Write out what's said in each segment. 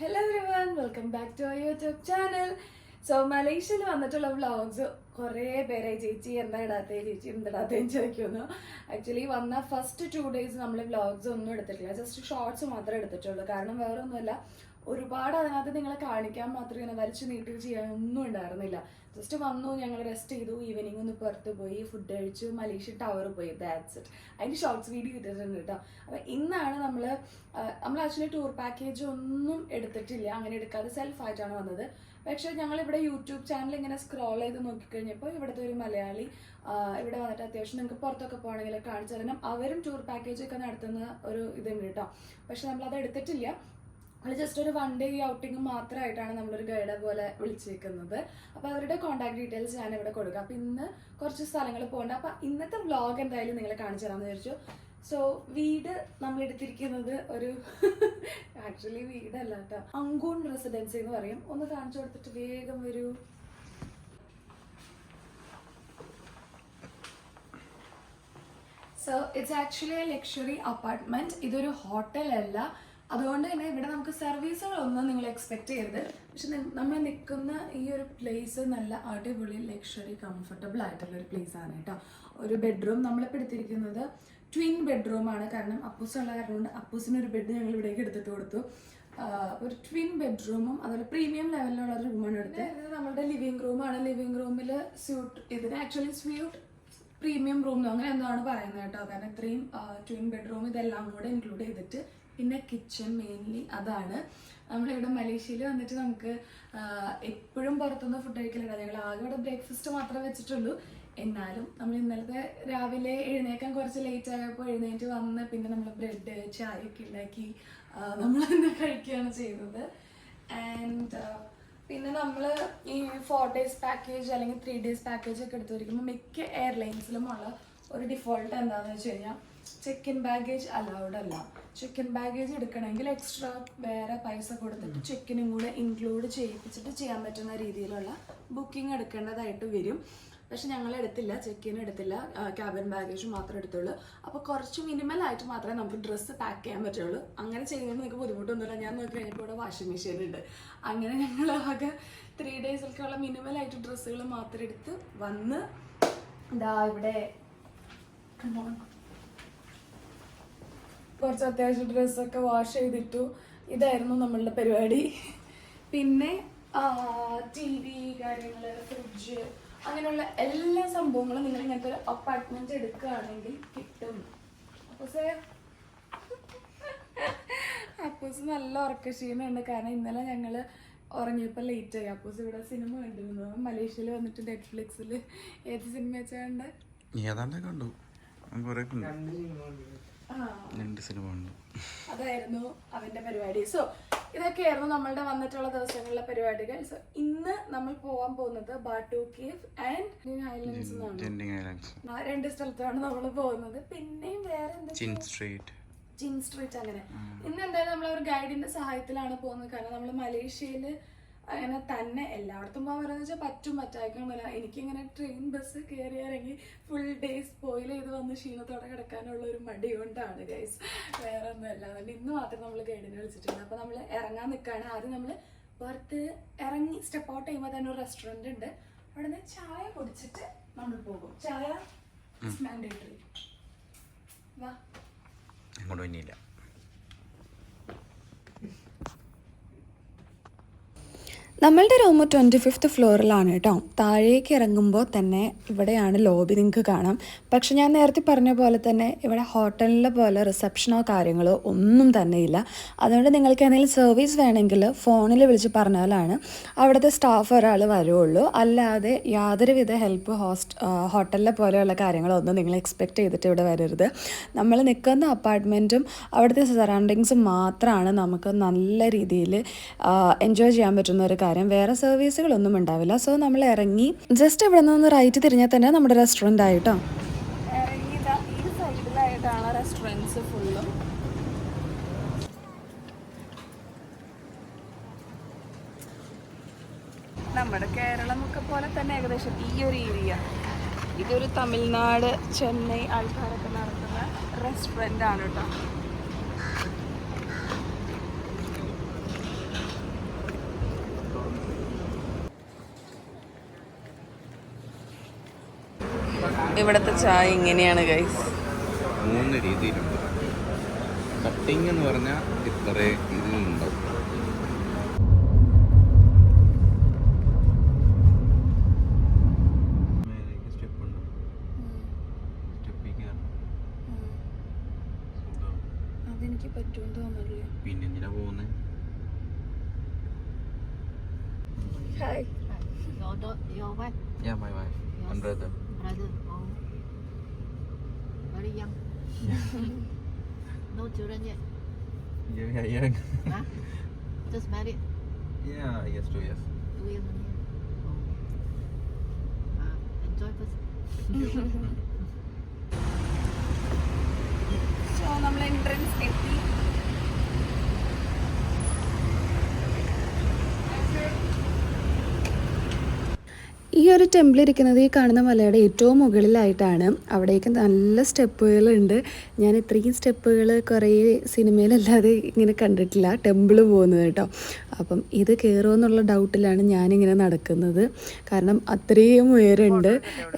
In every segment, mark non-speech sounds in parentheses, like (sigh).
Hello everyone welcome back to our YouTube channel so മലേഷ്യയിൽ വന്നിട്ടുള്ള vlogs കുറേ പേരെ ചേച്ചി എന്താ ഇടാത്തേ? ചേച്ചി എന്തിടാത്തേന്ന് ചോദിക്കുന്നു. ആക്ച്വലി വന്ന ഫസ്റ്റ് ടു ഡേയ്സ് നമ്മൾ വ്ളോഗ്സ് ഒന്നും എടുത്തിട്ടില്ല. ജസ്റ്റ് ഷോർട്സ് മാത്രമേ എടുത്തിട്ടുള്ളൂ. കാരണം വേറെ ഒന്നുമല്ല ഒരുപാട് അതിനകത്ത് നിങ്ങളെ കാണിക്കാൻ മാത്രം ഇങ്ങനെ വരച്ച് നീട്ടി ചെയ്യാനൊന്നും ഉണ്ടായിരുന്നില്ല. ജസ്റ്റ് വന്നു ഞങ്ങൾ റെസ്റ്റ് ചെയ്തു ഈവനിങ് ഒന്ന് പുറത്ത് പോയി ഫുഡ് കഴിച്ചു മലേഷ്യ ടവറിൽ പോയി ദാറ്റ്സ് ഇറ്റ് അതിന്റെ ഷോർട്സ് വീഡിയോ ഇട്ടിട്ടുണ്ട് കേട്ടോ അപ്പം ഇന്നാണ് നമ്മൾ നമ്മൾ ആക്ച്വലി ടൂർ പാക്കേജ് ഒന്നും എടുത്തിട്ടില്ല. അങ്ങനെ എടുക്കാതെ സെൽഫായിട്ടാണ് വന്നത്. പക്ഷേ ഞങ്ങൾ ഇവിടെ യൂട്യൂബ് ചാനൽ ഇങ്ങനെ സ്ക്രോൾ ചെയ്ത് നോക്കിക്കഴിഞ്ഞപ്പോൾ ഇവിടുത്തെ ഒരു മലയാളി ഇവിടെ വന്നിട്ട് അത്യാവശ്യം നിങ്ങൾക്ക് പുറത്തൊക്കെ പോകണമെങ്കിൽ കാണിച്ചു തരണം. അവരും ടൂർ പാക്കേജൊക്കെ നടത്തുന്ന ഒരു ഇതുണ്ട് കേട്ടോ പക്ഷെ നമ്മളത് എടുത്തിട്ടില്ല. നമ്മൾ ജസ്റ്റ് ഒരു വൺ ഡേ ഔട്ടിങ് മാത്രമായിട്ടാണ് നമ്മളൊരു ഗൈഡ് പോലെ വിളിച്ചിരിക്കുന്നത് അപ്പോൾ അവരുടെ കോൺടാക്ട് ഡീറ്റെയിൽസ് ഞാൻ ഇവിടെ കൊടുക്കാം. അപ്പോൾ ഇന്ന് കുറച്ച് സ്ഥലങ്ങൾ പോകണ്ട. അപ്പോൾ ഇന്നത്തെ വ്ലോഗ് എന്തായാലും നിങ്ങളെ കാണിച്ചു തരാമെന്ന് വിചാരിച്ചു. സോ വീട് നമ്മൾ എടുത്തിരിക്കുന്നത് ഒരു (laughs) ആക്ച്വലി വീടല്ല അങ്കൂൺ റെസിഡൻസി എന്ന് പറയും. ഒന്ന് കാണിച്ചു കൊടുത്തിട്ട് വേഗം വരൂ. So it's actually a luxury apartment ഇതൊരു ഹോട്ടൽ അല്ല. അതുകൊണ്ട് തന്നെ ഇവിടെ നമുക്ക് സർവീസുകളൊന്നും നിങ്ങൾ എക്സ്പെക്ട് ചെയ്യരുത്. പക്ഷെ നമ്മൾ നിൽക്കുന്ന ഈ ഒരു പ്ലേസ് നല്ല അടിപൊളി ലക്ഷറി കംഫർട്ടബിൾ ആയിട്ടുള്ള ഒരു പ്ലേസ് ആണ് കേട്ടോ. ഒരു ബെഡ്റൂം നമ്മളിപ്പോൾ എടുത്തിരിക്കുന്നത് ട്വിൻ ബെഡ്റൂം ആണ്. കാരണം അപ്പൂസ് ഉള്ള കാരണം അപ്പൂസിന് ഒരു ബെഡ് ഞങ്ങൾ ഇവിടേക്ക് എടുത്തിട്ട് കൊടുത്തു. ഒരു ട്വിൻ ബെഡ്റൂമും അതുപോലെ പ്രീമിയം ലെവലിലുള്ള റൂമാണ് എടുത്തത് നമ്മുടെ ലിവിങ് റൂമാണ് ലിവിങ് റൂമിൽ സ്യൂട്ട് ഇതിന് ആക്ച്വലി സ്യൂട്ട് പ്രീമിയം റൂം അങ്ങനെ എന്താണ് പറയുന്നത് കേട്ടോ? കാരണം ഇത്രയും ട്വിൻ ബെഡ്റൂം ഇതെല്ലാം കൂടെ ഇൻക്ലൂഡ് ചെയ്തിട്ട് പിന്നെ കിച്ചൺ മെയിൻലി അതാണ്. നമ്മളിവിടെ മലേഷ്യയിൽ വന്നിട്ട് നമുക്ക് എപ്പോഴും പുറത്തുനിന്ന് ഫുഡ് കഴിക്കലുണ്ട് ഞങ്ങൾ ആകെ ഇവിടെ ബ്രേക്ക്ഫാസ്റ്റ് മാത്രമേ വെച്ചിട്ടുള്ളൂ. എന്നാലും നമ്മൾ ഇന്നലത്തെ രാവിലെ എഴുന്നേക്കാൻ കുറച്ച് ലേറ്റ് ആയപ്പോൾ എഴുന്നേറ്റ് വന്ന് പിന്നെ നമ്മൾ ബ്രെഡ് ചായ ഒക്കെ ഉണ്ടാക്കി നമ്മൾ തന്നെ കഴിക്കുകയാണ് ചെയ്തത് ആൻഡ് പിന്നെ നമ്മൾ ഈ ഫോർ ഡേയ്സ് പാക്കേജ് അല്ലെങ്കിൽ ത്രീ ഡേയ്സ് പാക്കേജ് ഒക്കെ എടുത്തു വരിക്കുമ്പോൾ മിക്ക എയർലൈൻസിലും ഉള്ള ഒരു ഡിഫോൾട്ട് എന്താണെന്ന് വെച്ച് കഴിഞ്ഞാൽ ചെക്ക് ഇൻ ബാഗേജ് അലൗഡ് അല്ല. ചെക്ക് ഇൻ ബാഗേജ് എടുക്കണമെങ്കിൽ എക്സ്ട്രാ വേറെ പൈസ കൊടുത്തിട്ട് ചെക്കിനും കൂടെ ഇൻക്ലൂഡ് ചെയ്യിപ്പിച്ചിട്ട് ചെയ്യാൻ പറ്റുന്ന രീതിയിലുള്ള ബുക്കിംഗ് എടുക്കേണ്ടതായിട്ട് വരും. പക്ഷെ ഞങ്ങൾ എടുത്തില്ല. ചെക്ക് ഇൻ എടുത്തില്ല ക്യാബിൻ ബാഗേജ് മാത്രമേ എടുത്തുള്ളൂ. അപ്പോൾ കുറച്ച് മിനിമൽ ആയിട്ട് മാത്രമേ നമുക്ക് ഡ്രസ്സ് പാക്ക് ചെയ്യാൻ പറ്റുള്ളൂ. അങ്ങനെ ചെയ്യുന്നത് നിങ്ങൾക്ക് ബുദ്ധിമുട്ടൊന്നുമില്ല. ഞാൻ നോക്കി കഴിഞ്ഞപ്പോൾ ഇവിടെ വാഷിംഗ് മെഷീൻ ഉണ്ട്. അങ്ങനെ ഞങ്ങൾ ആകെ ത്രീ ഡേയ്സിലേക്കുള്ള മിനിമൽ ആയിട്ട് ഡ്രസ്സുകൾ മാത്രം എടുത്ത് വന്ന് ഇതാ ഇവിടെ. കുറച്ച് അത്യാവശ്യം ഡ്രസ്സൊക്കെ വാഷ് ചെയ്തിട്ടു. ഇതായിരുന്നു നമ്മളുടെ പരിപാടി. പിന്നെ ടി വി കാര്യങ്ങൾ ഫ്രിഡ്ജ് അങ്ങനെയുള്ള എല്ലാ സംഭവങ്ങളും നിങ്ങൾ ഇങ്ങനത്തെ ഒരു അപ്പാർട്ട്മെന്റ് എടുക്കുകയാണെങ്കിൽ കിട്ടും. അപ്പോൾ സേ അപ്പൂസ് നല്ല ഉറക്കക്ഷീണുണ്ട് കാരണം ഇന്നലെ ഞങ്ങൾ ഉറങ്ങിയപ്പോൾ ലേറ്റ് ആയി. അപ്പൂസ് ഇവിടെ സിനിമ കണ്ടിരുന്നു മലേഷ്യയിൽ വന്നിട്ട് നെറ്റ്ഫ്ലിക്സിൽ ഏത് സിനിമ വെച്ചാണ്ട്? ഏതാണ്ട് കണ്ടു. രണ്ട് സിനിമ കണ്ടു. അതായിരുന്നു അവന്റെ പരിപാടി. സോ ഇതൊക്കെയായിരുന്നു നമ്മളുടെ വന്നിട്ടുള്ള ദിവസങ്ങളിലെ പരിപാടികൾ. സോ ഇന്ന് നമ്മൾ പോകാൻ പോകുന്നത് ബാട്ടു കേവ് ആൻഡ് ഐലൻഡ്സ് എന്നാണ്. രണ്ട് സ്ഥലത്താണ് നമ്മൾ പോകുന്നത്. പിന്നെയും വേറെ സ്ട്രീറ്റ് ചിൻ സ്ട്രീറ്റ് അങ്ങനെ. ഇന്ന് എന്തായാലും നമ്മൾ ഒരു ഗൈഡിന്റെ സഹായത്തിലാണ് പോകുന്നത്. കാരണം നമ്മൾ മലേഷ്യയിൽ അങ്ങനെ തന്നെ എല്ലായിടത്തും പോകാൻ പറയുന്നത് വെച്ചാൽ പറ്റും പറ്റായിക്കൊന്നുമില്ല എനിക്കിങ്ങനെ ട്രെയിൻ ബസ് കയറി ഇറങ്ങി ഫുൾ ഡേ സ്പോയിൽ ചെയ്ത് വന്ന് ക്ഷീണത്തോടെ കിടക്കാനുള്ള ഒരു മടി കൊണ്ടാണ് ഗൈസ് വേറെ ഒന്നുമല്ല അതുകൊണ്ട് ഇന്ന് മാത്രം നമ്മൾ ഗൈഡിനെ വിളിച്ചിട്ടുണ്ട് അപ്പോൾ നമ്മൾ ഇറങ്ങാൻ നിൽക്കുകയാണ് ആദ്യം നമ്മൾ പുറത്ത് ഇറങ്ങി സ്റ്റെപ്പ് ഔട്ട് ചെയ്യുമ്പോൾ തന്നെ ഒരു റെസ്റ്റോറന്റ് ഉണ്ട്. അവിടെ നിന്ന് ചായ കുടിച്ചിട്ട് നമ്മൾ പോകും. ചായ മാൻഡേറ്ററി വാ. അങ്ങോട്ട് തന്നെയില്ല നമ്മളുടെ റൂം ട്വന്റി ഫിഫ്ത്ത് ഫ്ലോറിലാണ് കേട്ടോ. താഴേക്ക് ഇറങ്ങുമ്പോൾ തന്നെ ഇവിടെയാണ് ലോബി നിങ്ങൾക്ക് കാണാം. പക്ഷെ ഞാൻ നേരത്തെ പറഞ്ഞ പോലെ തന്നെ ഇവിടെ ഹോട്ടലിലെ പോലെ റിസപ്ഷനോ കാര്യങ്ങളോ ഒന്നും തന്നെ ഇല്ല. അതുകൊണ്ട് നിങ്ങൾക്ക് എന്തെങ്കിലും സർവീസ് വേണമെങ്കിൽ ഫോണിൽ വിളിച്ച് പറഞ്ഞാലാണ് അവിടുത്തെ സ്റ്റാഫ് ഒരാൾ വരുള്ളൂ അല്ലാതെ യാതൊരുവിധ ഹെൽപ്പ് ഹോസ്റ്റ് ഹോട്ടലിലെ പോലെയുള്ള കാര്യങ്ങളൊന്നും നിങ്ങൾ എക്സ്പെക്റ്റ് ചെയ്തിട്ട് ഇവിടെ വരരുത്. നമ്മൾ നിൽക്കുന്ന അപ്പാർട്ട്മെന്റും അവിടുത്തെ സറൗണ്ടിങ്സും മാത്രമാണ് നമുക്ക് നല്ല രീതിയിൽ എൻജോയ് ചെയ്യാൻ പറ്റുന്ന ഒരു കാര്യം വേറെ സർവീസുകളൊന്നും ഉണ്ടാവില്ല. സോ നമ്മൾ ഇറങ്ങി. ജസ്റ്റ് ഇവിടെ നിന്ന് റൈറ്റ് തിരിഞ്ഞാൽ തന്നെ നമ്മുടെ റെസ്റ്റോറന്റ് ആയിട്ടോ? നമ്മുടെ കേരളം ഒക്കെ പോലെ തന്നെ ഏകദേശം ഈ ഒരു ഏരിയ ഇതൊരു തമിഴ്നാട് ചെന്നൈ ആൾക്കാരൊക്കെ നടത്തുന്ന റെസ്റ്റോറന്റ് ആണ് കേട്ടോ ഇവിടുത്തെ ചായ ഇങ്ങനെയാണ് ഗൈസ് മൂന്ന് രീതിയിലുണ്ട്. കട്ടിങ് എന്ന് പറഞ്ഞാൽ ഇത്രേ ഇതിലുണ്ടാവും. Hi. പിന്നെ പോകുന്നത് hi Your your wife, Yeah, my wife. And brother. Brother, oh, very young. no children yet. Yeah, yeah, yeah. Huh? Just married yeah, yes, two years. two years only. Oh. Uh, enjoy first. So നമ്മൾ entrance എത്തി ഈ ഒരു temple ഇരിക്കുന്നത് ഈ കാണുന്ന മലയുടെ ഏറ്റവും മുകളിലായിട്ടാണ്. അവിടേക്ക് നല്ല സ്റ്റെപ്പുകളുണ്ട്. ഞാൻ ഇത്രയും സ്റ്റെപ്പുകൾ കുറേ സിനിമയിലല്ലാതെ ഇങ്ങനെ കണ്ടിട്ടില്ല. ടെമ്പിൾ പോകുന്നത് കേട്ടോ. അപ്പം ഇത് കയറുമെന്നുള്ള ഡൗട്ടിലാണ് ഞാനിങ്ങനെ നടക്കുന്നത്. കാരണം അത്രയും ഉയരമുണ്ട്.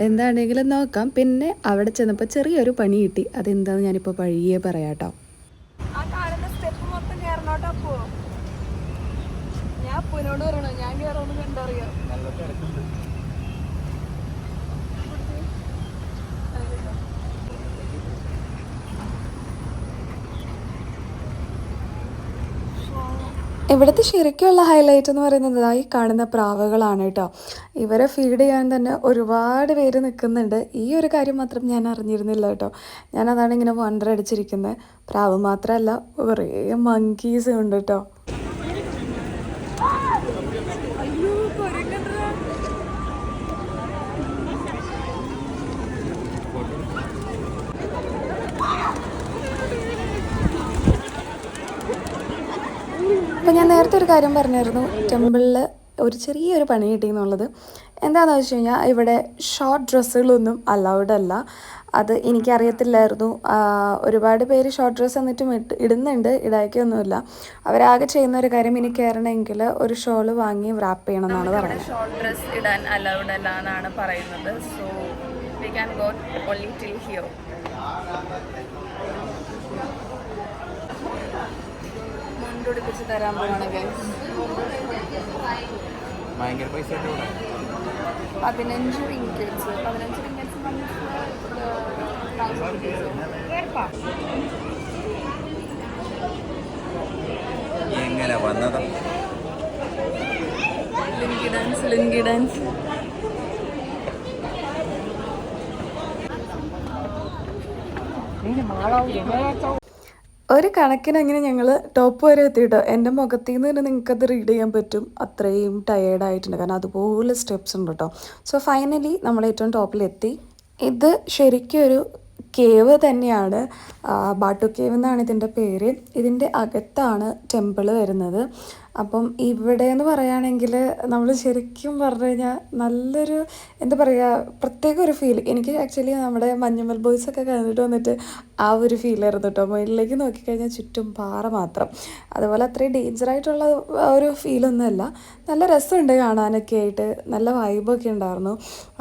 എന്താണെങ്കിലും നോക്കാം. പിന്നെ അവിടെ ചെന്നപ്പോൾ ചെറിയൊരു പണി കിട്ടി. അതെന്താണെന്ന് ഞാനിപ്പോൾ പഴിയെ പറയാം കേട്ടോ. ആ കാണുന്ന സ്റ്റെപ്പ് മൊത്തം കയറണോട്ടോ പോ. ഞാൻ അപ്പനോട് പറയണോ. ഞാൻ കയറുമെന്ന് കണ്ടറിയാം? ഇവിടുത്തെ ശരിക്കുള്ള ഹൈലൈറ്റ് എന്ന് പറയുന്നത് ഈ കാണുന്ന പ്രാവുകളാണ് കേട്ടോ. ഇവരെ ഫീഡ് ചെയ്യാൻ തന്നെ ഒരുപാട് പേര് നിൽക്കുന്നുണ്ട്. ഈ ഒരു കാര്യം മാത്രം ഞാൻ അറിഞ്ഞിരുന്നില്ല കേട്ടോ. ഞാൻ അതാണ് ഇങ്ങനെ വണ്ടർ അടിച്ചിരിക്കുന്നത് പ്രാവ് മാത്രമല്ല കുറേ മങ്കീസ് ഉണ്ട് കേട്ടോ. അപ്പോൾ ഞാൻ നേരത്തെ ഒരു കാര്യം പറഞ്ഞായിരുന്നു ടെമ്പിളിൽ ഒരു ചെറിയൊരു പണി കിട്ടി എന്നുള്ളത് എന്താണെന്ന് വെച്ച് കഴിഞ്ഞാൽ ഇവിടെ ഷോർട്ട് ഡ്രസ്സുകളൊന്നും അലൗഡ് അല്ല. അത് എനിക്കറിയത്തില്ലായിരുന്നു. ഒരുപാട് പേര് ഷോർട്ട് ഡ്രസ്സ് എന്നിട്ടും ഇട്ട് ഇടുന്നുണ്ട്. ഇടാക്കിയൊന്നുമില്ല അവരാകെ ചെയ്യുന്ന ഒരു കാര്യം ഇനി കയറണമെങ്കിൽ ഒരു ഷോൾ വാങ്ങി റാപ്പ് ചെയ്യണം എന്നാണ് പറയുന്നത്. ഷോർട്ട് ഡ്രസ് ഇടാൻ അലൗഡ് അല്ല എന്നാണ് പറയുന്നത്. So we can go only till here മുണ്ടുടിപ്പിച്ച് തരാൻ പോവാണെങ്കിൽ. ഭയങ്കര പൈസ പതിനഞ്ച് റിങ്കറ്റ്സ് പതിനഞ്ച് റിങ്കറ്റ്സ് എങ്ങനെ വന്നത്? ലുങ്കി ഡാൻസ് ലുങ്കി ഡാൻസ് ഒരു കണക്കിന് അങ്ങനെ ഞങ്ങൾ ടോപ്പ് വരെ എത്തിയിട്ടോ? എന്റെ മുഖത്തിൽ നിന്ന് തന്നെ നിങ്ങൾക്കത് റീഡ് ചെയ്യാൻ പറ്റും. അത്രയും ടയേർഡ് ആയിട്ടുണ്ട്. കാരണം അതുപോലെ സ്റ്റെപ്സ് ഉണ്ട് കേട്ടോ സോ ഫൈനലി നമ്മൾ ഏറ്റവും ടോപ്പിലെത്തി ഇത് ശരിക്കും ഒരു കേവ് തന്നെയാണ്. ബാട്ടു കേവ് എന്നാണ് ഇതിന്റെ പേര്. ഇതിന്റെ അകത്താണ് ടെമ്പിൾ വരുന്നത്. അപ്പം ഇവിടെ എന്ന് പറയുകയാണെങ്കിൽ നമ്മൾ ശരിക്കും പറഞ്ഞു കഴിഞ്ഞാൽ നല്ലൊരു എന്താ പറയുക പ്രത്യേക ഒരു ഫീൽ എനിക്ക് ആക്ച്വലി നമ്മുടെ മഞ്ഞുമൽ ബോയ്സ് ഒക്കെ കണ്ടിട്ട് വന്നിട്ട് ആ ഒരു ഫീൽ ഫീലായിരുന്നു കേട്ടോ മുകളിലേക്ക് നോക്കിക്കഴിഞ്ഞാൽ ചുറ്റും പാറ മാത്രം. അതുപോലെ അത്രയും ഡേഞ്ചറായിട്ടുള്ള ഒരു ഫീലൊന്നുമല്ല നല്ല രസമുണ്ട് കാണാനൊക്കെ ആയിട്ട്. നല്ല വൈബൊക്കെ ഉണ്ടായിരുന്നു.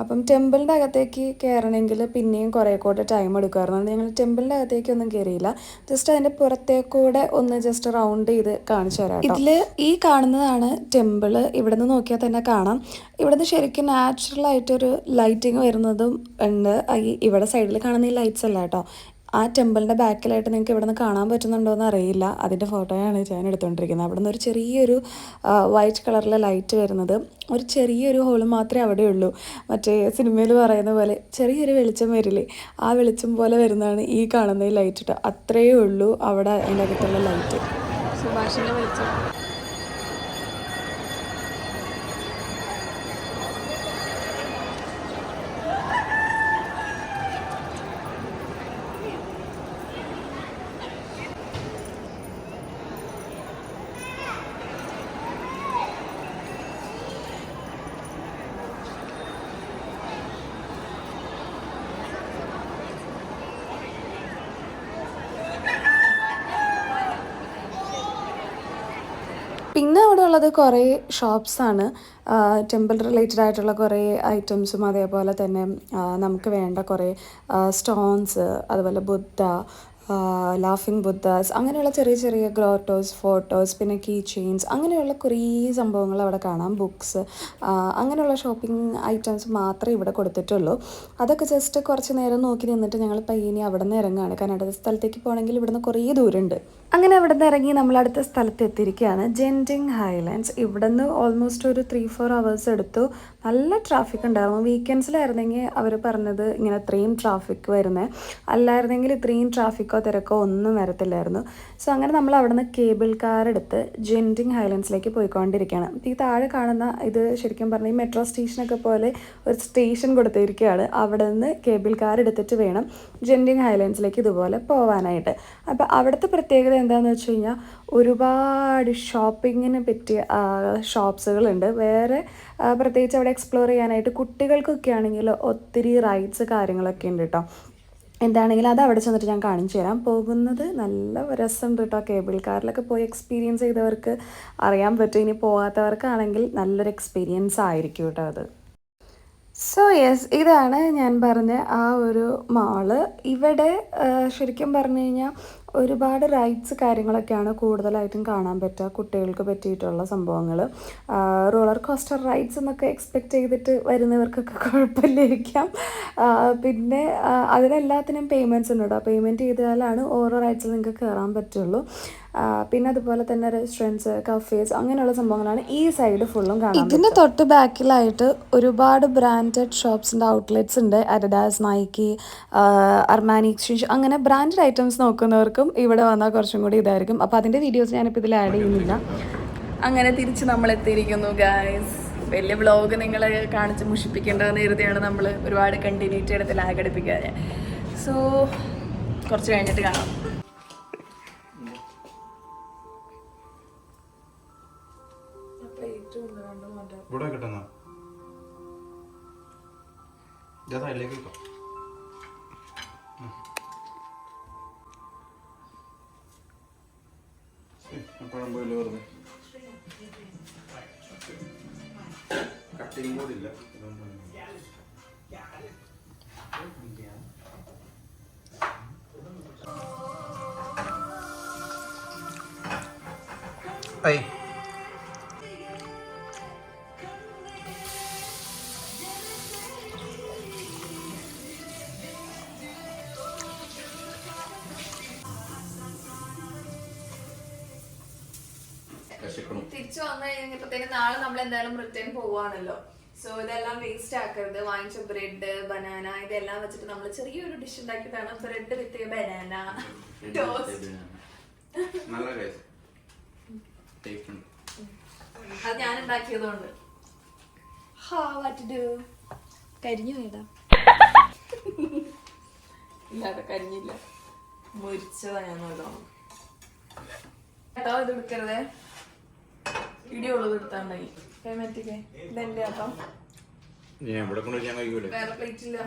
അപ്പം ടെമ്പിളിന്റെ അകത്തേക്ക് കയറണമെങ്കിൽ പിന്നെയും കുറേ കൂടെ ടൈം എടുക്കുമായിരുന്നു. അതുകൊണ്ട് ഞങ്ങൾ ടെമ്പിളിന്റെ അകത്തേക്കൊന്നും കയറിയില്ല ജസ്റ്റ് അതിന്റെ പുറത്തേക്കൂടെ ഒന്ന് ജസ്റ്റ് റൗണ്ട് ചെയ്ത് കാണിച്ചു തരാം ഇതിൽ ഈ കാണുന്നതാണ് ടെമ്പിൾ. ഇവിടെ നിന്ന് നോക്കിയാൽ തന്നെ കാണാം. ഇവിടുന്ന് ശരിക്കും നാച്ചുറൽ ആയിട്ടൊരു ലൈറ്റിങ് വരുന്നതും ഉണ്ട്. ഈ ഇവിടെ സൈഡിൽ കാണുന്ന ഈ ലൈറ്റ്സ് അല്ല കേട്ടോ. ആ ടെമ്പിളിന്റെ ബാക്കിലായിട്ട് നിങ്ങൾക്ക് ഇവിടെ നിന്ന് കാണാൻ പറ്റുന്നുണ്ടോ എന്ന് അറിയില്ല. അതിന്റെ ഫോട്ടോയാണ് ഞാൻ എടുത്തുകൊണ്ടിരിക്കുന്നത്. അവിടെ നിന്ന് ഒരു ചെറിയൊരു വൈറ്റ് കളറിലെ ലൈറ്റ് വരുന്നത്. ഒരു ചെറിയൊരു ഹോൾ മാത്രമേ അവിടെയുള്ളൂ മറ്റേ സിനിമയിൽ പറയുന്ന പോലെ ചെറിയൊരു വെളിച്ചം വരില്ലേ ആ വെളിച്ചം പോലെ വരുന്നതാണ് ഈ കാണുന്ന ഈ ലൈറ്റ് കേട്ടോ. അത്രയേ ഉള്ളൂ അവിടെ അതിന്റെ അകത്തുള്ള ലൈറ്റ് സുഭാഷിന്റെ വിളിച്ചു. പിന്നെ അവിടെ ഉള്ളത് കുറേ ഷോപ്സാണ്. ടെമ്പിൾ റിലേറ്റഡ് ആയിട്ടുള്ള കുറേ ഐറ്റംസും അതേപോലെ തന്നെ നമുക്ക് വേണ്ട കുറേ സ്റ്റോൺസ് അതുപോലെ ബുദ്ധ ലാഫിംഗ് ബുദ്ധാസ് അങ്ങനെയുള്ള ചെറിയ ചെറിയ ഗ്രോട്ടോസ് ഫോട്ടോസ് പിന്നെ കീ ചെയിൻസ് അങ്ങനെയുള്ള കുറേ സംഭവങ്ങൾ അവിടെ കാണാം ബുക്സ് അങ്ങനെയുള്ള ഷോപ്പിംഗ് ഐറ്റംസ് മാത്രമേ ഇവിടെ കൊടുത്തിട്ടുള്ളൂ. അതൊക്കെ ജസ്റ്റ് കുറച്ച് നേരം നോക്കി നിന്നിട്ട് ഞങ്ങൾ പയ്യനി അവിടെ നിന്ന് ഇറങ്ങുകയാണ്. കാരണം അടുത്ത സ്ഥലത്തേക്ക് പോകണമെങ്കിൽ ഇവിടുന്ന് കുറേ ദൂരമുണ്ട്. അങ്ങനെ അവിടെ നിന്ന് ഇറങ്ങി നമ്മൾ അടുത്ത സ്ഥലത്ത് എത്തിയിരിക്കുകയാണ്. ജെന്റിങ് ഹൈലാൻഡ്സ് ഇവിടെ നിന്ന് ഓൾമോസ്റ്റ് ഒരു ത്രീ ഫോർ അവേഴ്സ് എടുത്തു. നല്ല ട്രാഫിക് ഉണ്ടായിരുന്നു. വീക്കെൻഡ്സിലായിരുന്നെങ്കിൽ അവർ പറഞ്ഞത് ഇങ്ങനെ ഇത്രയും ട്രാഫിക് വരുന്നത് അല്ലായിരുന്നെങ്കിൽ ഇത്രയും ട്രാഫിക്കോ തിരക്കോ ഒന്നും വരത്തില്ലായിരുന്നു. സോ അങ്ങനെ നമ്മൾ അവിടുന്ന് കേബിൾ കാർ എടുത്ത് ജെന്റിങ് ഹൈലൻഡ്സിലേക്ക് പോയിക്കൊണ്ടിരിക്കുകയാണ്. ഈ താഴെ കാണുന്ന ഇത് ശരിക്കും പറഞ്ഞാൽ ഈ മെട്രോ സ്റ്റേഷനൊക്കെ പോലെ ഒരു സ്റ്റേഷൻ കൊടുത്തിരിക്കുകയാണ്. അവിടെ നിന്ന് കേബിൾ കാർ എടുത്തിട്ട് വേണം ജെന്റിങ് ഹൈലൻഡ്സിലേക്ക് ഇതുപോലെ പോകാനായിട്ട് അപ്പോൾ അവിടുത്തെ പ്രത്യേകത എന്താണെന്ന് വെച്ച് കഴിഞ്ഞാൽ ഒരുപാട് ഷോപ്പിങ്ങിന് പറ്റിയ ഷോപ്സുകളുണ്ട് വേറെ പ്രത്യേകിച്ച് അവിടെ എക്സ്പ്ലോർ ചെയ്യാനായിട്ട് കുട്ടികൾക്കൊക്കെ ആണെങ്കിൽ ഒത്തിരി റൈഡ്സ് കാര്യങ്ങളൊക്കെ ഉണ്ട് കേട്ടോ എന്താണെങ്കിലും അത് അവിടെ ചെന്നിട്ട് ഞാൻ കാണിച്ചു തരാം. പോകുന്നത് നല്ല രസം കേട്ടോ. കേബിൾ കാറിലൊക്കെ പോയി എക്സ്പീരിയൻസ് ചെയ്തവർക്ക് അറിയാൻ പറ്റും. ഇനി പോകാത്തവർക്കാണെങ്കിൽ നല്ലൊരു എക്സ്പീരിയൻസ് ആയിരിക്കും കേട്ടോ അത്. സോ യെസ് ഇതാണ് ഞാൻ പറഞ്ഞ ആ ഒരു മാൾ ഇവിടെ ശരിക്കും പറഞ്ഞു കഴിഞ്ഞാൽ ഒരുപാട് റൈറ്റ്സ് കാര്യങ്ങളൊക്കെയാണ് കൂടുതലായിട്ടും കാണാൻ പറ്റുക. കുട്ടികൾക്ക് പറ്റിയിട്ടുള്ള സംഭവങ്ങൾ റോളർ കോസ്റ്റർ റൈഡ്സ് എന്നൊക്കെ എക്സ്പെക്റ്റ് ചെയ്തിട്ട് വരുന്നവർക്കൊക്കെ (laughs) കുഴപ്പമില്ലായിരിക്കാം. പിന്നെ അതിനെല്ലാത്തിനും പേയ്മെന്റ്സ് ഉണ്ട് കേട്ടോ പേയ്മെന്റ് ചെയ്താലാണ് ഓരോ റൈഡ്സിൽ നിങ്ങൾക്ക് കയറാൻ പറ്റുള്ളൂ. പിന്നെ അതുപോലെ തന്നെ റെസ്റ്റോറന്റ്സ് കഫേസ് അങ്ങനെയുള്ള സംഭവങ്ങളാണ് ഈ സൈഡ് ഫുള്ളും കാണാം ഇതിന്റെ തൊട്ട് ബാക്കിലായിട്ട് ഒരുപാട് ബ്രാൻഡഡ് ഷോപ്സിന്റെ ഔട്ട്ലെറ്റ്സ് ഉണ്ട്. അഡഡാസ് നൈക്കി അർമാനി എക്സ്ചേഞ്ച് അങ്ങനെ ബ്രാൻഡഡ് ഐറ്റംസ് നോക്കുന്നവർക്കും ഇവിടെ വന്നാൽ കുറച്ചും കൂടി ഇതായിരിക്കും. അപ്പോൾ അതിന്റെ വീഡിയോസ് ഞാനിപ്പോൾ ഇതിൽ ആഡ് ചെയ്യുന്നില്ല. അങ്ങനെ തിരിച്ച് നമ്മൾ എത്തിയിരിക്കുന്നു ഗായ്സ് വലിയ വ്ളോഗ് നിങ്ങളെ കാണിച്ച് മുഷിപ്പിക്കേണ്ടതെന്ന് കരുതിയാണ് നമ്മൾ ഒരുപാട് കണ്ടിന്യൂറ്റി എടുത്ത് ലാഗ് അടിപ്പിക്കാതെ സോ കുറച്ച് കഴിഞ്ഞിട്ട് കാണാം. ഇവിടെ കിട്ടുന്ന. ഇതാ അതിലേക്ക് കിട്ടും. കട്ടിങ് കൂടി ഇല്ല. ഐ. നാളെ നമ്മൾ എന്തായാലും റിട്ടേൺ പോവാണല്ലോ. സോ ഇതെല്ലാം വേസ്റ്റ് ആക്കരുത്. വാങ്ങിച്ച ബ്രെഡ് ബനാന ഇതെല്ലാം വെച്ചിട്ട് നമ്മൾ ചെറിയൊരു ഡിഷ് ഉണ്ടാക്കിയിട്ടാണ് ബ്രെഡ് വിത്ത് ബനാന ടോസ്റ്റ് നല്ല അത് ഞാൻ ഉണ്ടാക്കിയതുകൊണ്ട് ഹാ വാട്ട് ഡു കരിഞ്ഞു വേടാ ഇല്ലാതെ കരിഞ്ഞില്ല. മുരിച്ചതാ ഞാൻ നല്ലോണം കേട്ടോ ഇത് എടുക്കരുതേ. ഇടിയുള്ളത് എടുത്താണ്ടായി. പേയ്മെന്റിക്ക് ഇതെന്റെ അപ്പം? ഞാൻ ഇവിടെ കൊണ്ട് ഞാൻ കഴിക്കൂലേ? വേറെ പ്ലേറ്റ് ഇല്ല.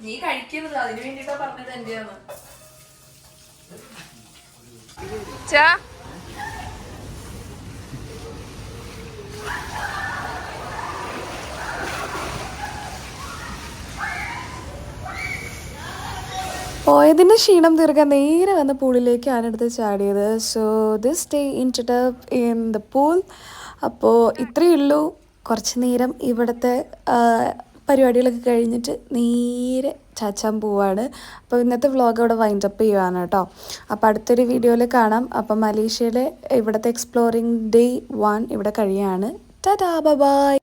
നീ കഴിക്കരുത്. അതിന് വേണ്ടിട്ടാ പറഞ്ഞത് എന്റെയാന്ന്. ചാ പോയതിന്റെ ക്ഷീണം തീർക്കാൻ നേരെ വന്ന് പൂളിലേക്കാണ് എടുത്ത് ചാടിയത്. So this day in tap in the pool അപ്പോൾ ഇത്രയേ ഉള്ളൂ. കുറച്ച് നേരം ഇവിടുത്തെ പരിപാടികളൊക്കെ കഴിഞ്ഞിട്ട് നേരെ ചാച്ചാൻ പോവാണ്. അപ്പോൾ ഇന്നത്തെ വ്ളോഗ് അവിടെ വൈൻഡപ്പ് ചെയ്യുവാണ് കേട്ടോ. അപ്പോൾ അടുത്തൊരു വീഡിയോയിൽ കാണാം. അപ്പം മലേഷ്യയിലെ ഇവിടുത്തെ എക്സ്പ്ലോറിങ് ഡേ വൺ ഇവിടെ കഴിയാണ്. ടാ ബൈ